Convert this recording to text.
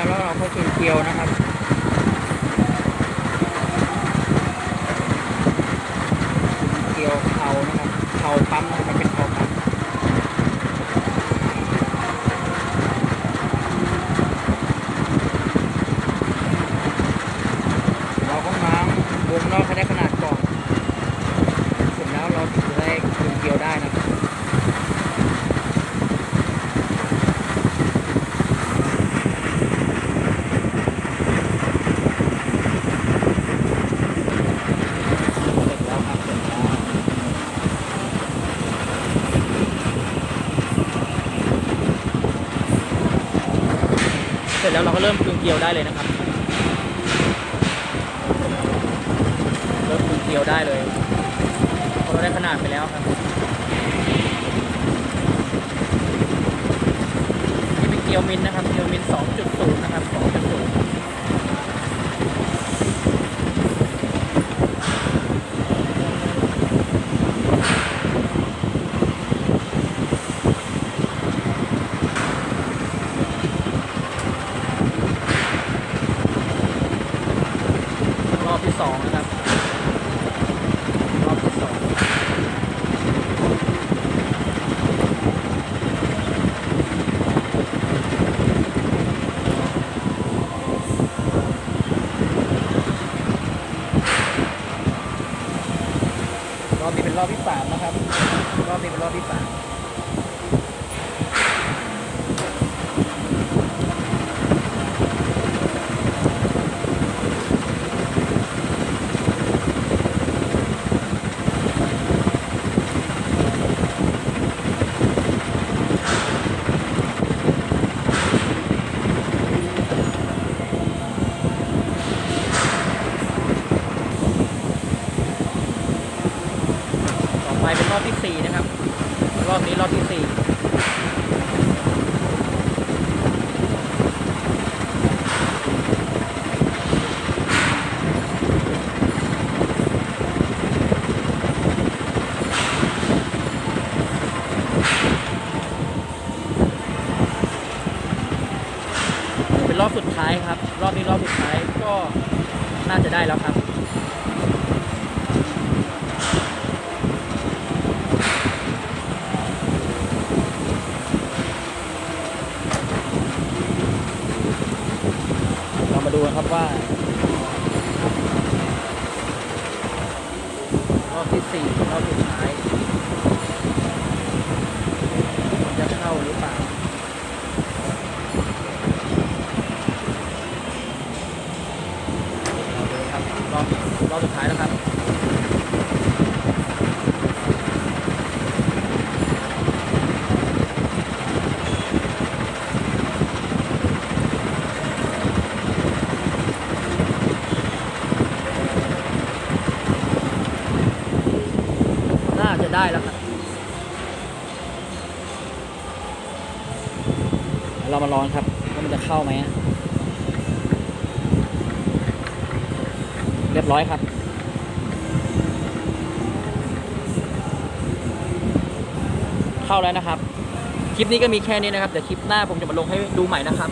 เกลียวนะครับเกลียวเผานะครับเผาปั๊มมันเป็นเผาปั๊มเราก็ง้าวงนอกให้ได้ขนาดก่อนเสร็จแล้วเราถึงจะได้ดึงเกลียวได้นะครับ เสร็จแล้วครับเสร็จแล้ว เสร็จแล้วเราก็เริ่มดึงเกลียวได้เลยนะครับเริ่มดึงเกลียวได้เลยพอเราได้ขนาดไปแล้วครับนี่เป็นเกลียวมินนะครับเกลียวมิน2.0นะครับ2.0 สองนะครับรอบที่สองรอบนี้เป็นรอบที่สามนะครับ รอบนี้เป็นรอบที่สาม รอบที่สี่นะครับ รอบนี้รอบที่สี่เป็นรอบสุดท้ายครับ รอบนี้รอบสุดท้ายก็น่าจะได้แล้วครับ เรามาดูกันครับ ว่ารอบที่สี่รอบสุดท้ายมันจะเข้าหรือเปล่าเราดูครับรอบรอบสุดท้ายแล้วครับ ได้แล้วครับเรามาลองครับว่ามันจะเข้าไหมเรียบร้อยครับเข้าแล้วนะครับ คลิปนี้ก็มีแค่นี้นะครับ เดี๋ยวคลิปหน้าผมจะมาลงให้ดูใหม่นะครับ